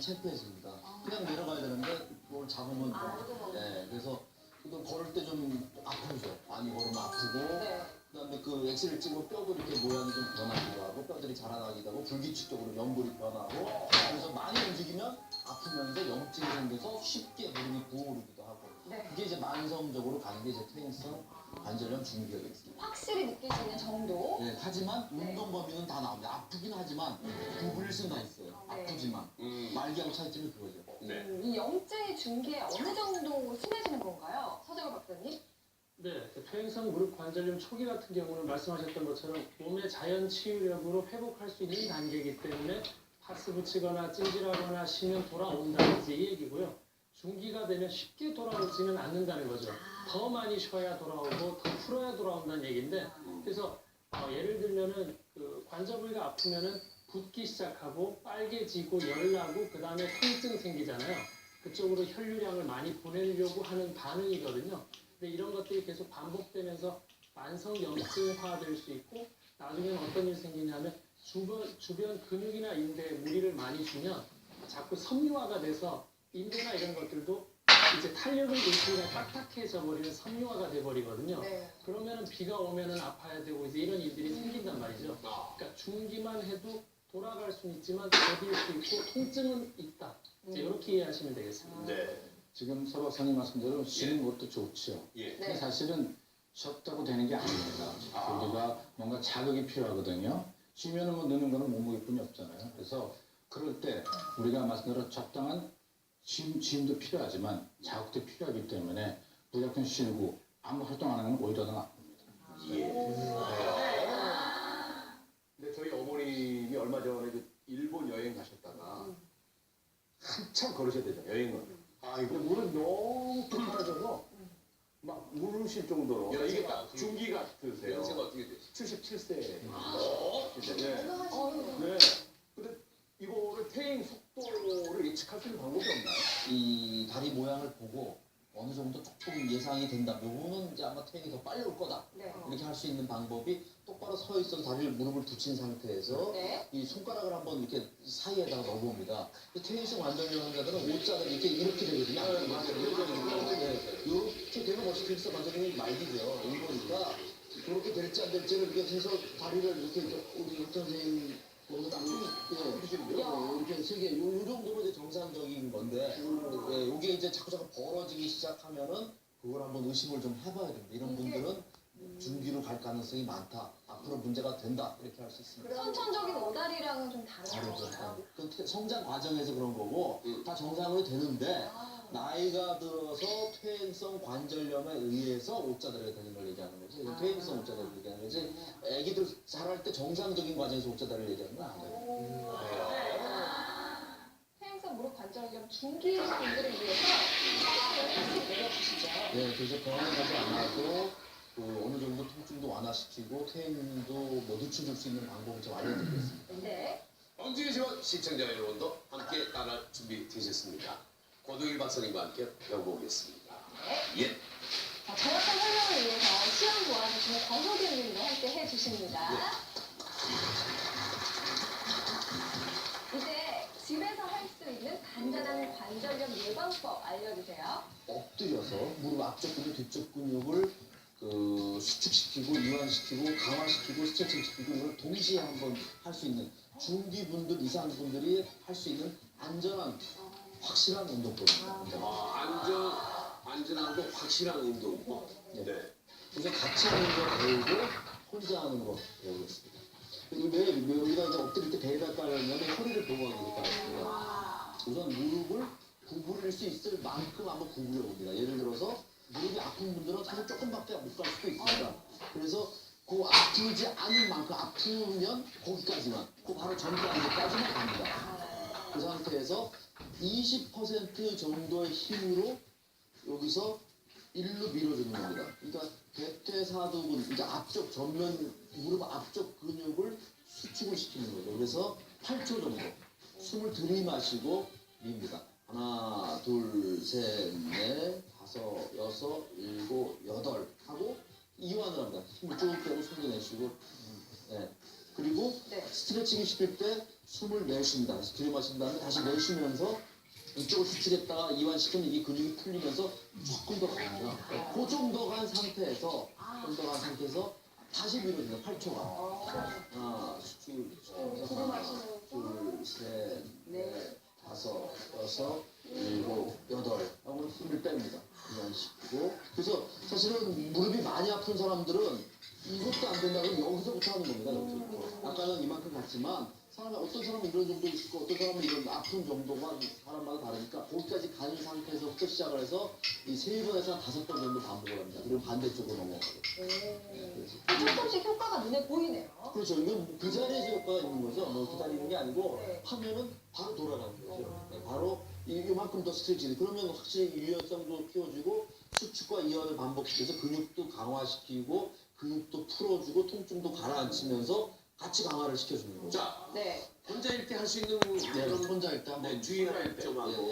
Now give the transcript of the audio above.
창피해집니다. 그냥 내려가야 되는데 그걸 잡으면 네, 그래서 또 걸을 때 좀 아프죠. 많이 걸으면 아프고 네. 그다음에 그 엑스를 찍으면 뼈도 이렇게 모양이 좀 변하기도 하고 뼈들이 자라나기도 하고 불규칙적으로 연골이 변하고 그래서 많이 움직이면 아프면서 염증이 생겨서 쉽게 무릎이 부어오르기도 하고 네. 그게 이제 만성적으로 가는 게 이제 퇴행성 관절염 중기가 되겠습니다. 확실히 느끼시는 정도. 네, 하지만 운동 범위는 다 나옵니다. 아프긴 하지만 구부릴 수는 다 있어요. 네. 아프지만 음. 말기하고 차이점이 그거죠. 네. 음, 이 염증이 중기에 어느 정도 심해지는 건가요? 서정호 박사님? 네, 그 퇴행성 무릎 관절염 초기 같은 경우는 말씀하셨던 것처럼 몸의 자연 치유력으로 회복할 수 있는 단계이기 때문에 파스 붙이거나 찜질하거나 쉬면 돌아온다든지 이 얘기고요. 중기가 되면 쉽게 돌아오지는 않는다는 거죠. 더 많이 쉬어야 돌아오고 더 풀어야 돌아온다는 얘기인데 그래서 어, 예를 들면은 그 관절 부위가 아프면은 붓기 시작하고 빨개지고 열나고 그 다음에 통증 생기잖아요. 그쪽으로 혈류량을 많이 보내려고 하는 반응이거든요. 근데 이런 것들이 계속 반복되면서 만성 염증화 될 수 있고 나중에는 어떤 일이 생기냐면 주변, 주변 근육이나 인대에 무리를 많이 주면 자꾸 섬유화가 돼서 인대나 이런 것들도 이제 탄력을 잃으니까 딱딱해져 버리는 섬유화가 돼 버리거든요. 네. 그러면은 비가 오면은 아파야 되고 이제 이런 일들이 생긴단 말이죠. 아, 그러니까 중기만 해도 돌아갈 수는 있지만 더딜 수 있고 통증은 있다. 이제 이렇게 이해하시면 되겠습니다. 네. 지금 서 박사님 말씀대로 쉬는 것도 좋지요. 예. 근데 네. 사실은 쉬었다고 되는 게 아닙니다. 아. 우리가 뭔가 자극이 필요하거든요. 쉬면은 뭐 느는 거는 몸무게뿐이 없잖아요. 그래서 그럴 때 우리가 말씀대로 적당한 쉼, 쉼도 필요하지만 자극도 필요하기 때문에 무조건 쉬고 아무 활동 안 하는 건 오히려 더 나쁩니다. 예. 근데 저희 어머님이 얼마 전에 그 일본 여행 가셨다가 한참 걸으셔야 되죠 여행은. 아 이거 물은 너무 뚫어져서 막 울으실 정도로. 그러니까 이게 딱 중기 같으세요. 연세가 어떻게 되시죠? 77세. 어? 진짜. 네. 어, 네. 근데 이거를 퇴행 속도를 예측할 수 있는 방법이 없나요? 이 다리 모양을 보고 어느 정도 조금 예상이 된다. 요거는 이제 아마 퇴행이 더 빨리 올 거다. 네. 이렇게 할 수 있는 방법이 똑바로 서 있어서 다리를 무릎을 붙인 상태에서 네. 이 손가락을 한번 이렇게 사이에다가 넣어봅니다. 이 퇴행성 관절염 환자들은 오자가 이렇게 이렇게 되거든요. 네, 맞아요. 네, 이렇게 되면 벌써 퇴행성 관절염이 말기죠. 이거니까 그렇게 될지 안 될지를 이렇게 해서 다리를 이렇게 우리 육 선생님. 이렇게 세게 요, 요 정도로 이제 정상적인 건데 예, 이게 이제 자꾸 자꾸 벌어지기 시작하면은 그걸 한번 의심을 좀 해봐야 됩니다. 이런 분들은 중기로 갈 가능성이 많다. 앞으로 문제가 된다. 이렇게 할 수 있습니다. 선천적인 오다리랑은 좀 다른 다르죠. 건가요? 그 태- 성장 과정에서 그런 거고 음. 다 정상으로 되는데 아, 나이가 들어서 퇴행성 관절염에 의해서 오자들이 되는 걸 얘기하는 거지. 아. 퇴행성 오자들을 얘기하는 거지. 애기들 자랄 때 정상적인 과정에서 오자들을 얘기하는 건 아니에요. 오. 퇴행성 무릎 관절염 중기 분들을 위해서 하나씩 내려주시죠. 네, 그래서 병원에 가지 않아도 그 어느 정도 통증도 완화시키고 퇴행도 뭐 늦춰줄 수 있는 방법을 좀 알려드리겠습니다. 네. 황진이지만 시청자 여러분도 함께 따라 준비 되셨습니까? 고도일 박사님과 함께 배워보겠습니다. 예. 자, 정확한 설명을 위해서 시험 도와주시는 권호균 님도 함께 해주십니다. 이제 집에서 할 수 있는 간단한 관절염 예방법 알려주세요. 엎드려서 무릎 앞쪽 근육, 뒤쪽 근육을 그 수축시키고 이완시키고 강화시키고 스트레칭 시키고 이걸 동시에 한번 할 수 있는 중기분들 이상 분들이 할 수 있는 안전한 확실한 운동법입니다. 아, 안전, 안전하고 확실한 운동법. 네. 네. 우선 같이 하는 거 배우고 혼자 하는 거 배우겠습니다. 그리고 왜, 왜 여기다 이제 엎드릴 때 배에다 깔면 허리를 보호하니까 우선 무릎을 구부릴 수 있을 만큼 한번 구부려 봅니다. 예를 들어서 무릎이 아픈 분들은 사실 조금밖에 못 갈 수도 있습니다. 그래서 그 아프지 않은 만큼 아프면 거기까지만, 그 바로 전까지까지만 갑니다. 그 상태에서 20% 정도의 힘으로 여기서 일로 밀어주는 겁니다. 그러니까 대퇴사두근, 이제 앞쪽 전면 무릎 앞쪽 근육을 수축을 시키는 거죠. 그래서 8초 정도 숨을 들이마시고 밉니다. 하나, 둘, 셋, 넷, 다섯, 여섯, 일곱, 여덟 하고 이완을 합니다. 힘을 쭉 빼고 숨도 내쉬고. 네. 그리고 네. 스트레칭 시킬 때 숨을. 다시 들이마신 다음에 다시 내쉬면서 이쪽을 수축했다가 이완시키면 이 근육이 풀리면서 조금 더 갑니다. 그 정도 간 상태에서 좀 더 간 상태에서 다시 밀어줍니다. 8초간. 하나, 둘, 둘, 셋, 넷, 다섯, 여섯, 일곱, 여덟 하고 힘을 뺍니다. 이완시키고 그래서 사실은 무릎이 많이 아픈 사람들은 이것도 안 된다 그러면 여기서부터 하는 겁니다. 여기서부터. 아까는 이만큼 갔지만 사람이 어떤 사람은 이런 정도 있고 어떤 사람은 이런 아픈 정도가 사람마다 다르니까 거기까지 가는 상태에서부터 시작을 해서 이 세 번에서 한 다섯 번 정도 반복을 합니다. 그리고 반대쪽으로 넘어가고. 조금씩 효과가 눈에 보이네요. 그렇죠. 이건 그 자리에서 효과가 있는 거죠. 뭐 기다리는 게 아니고 네. 하면은 바로 돌아가는 거죠. 네, 바로 이- 이만큼 더 스트레칭. 그러면 확실히 유연성도 키워주고 수축과 이완을 반복시켜서 근육도 강화시키고 근육도 풀어주고 통증도 가라앉히면서 같이 강화를 시켜주는 거죠. 자, 네. 혼자일 때할수 있는 네, 그런 혼자 일때 한번 네, 주의할 점 하고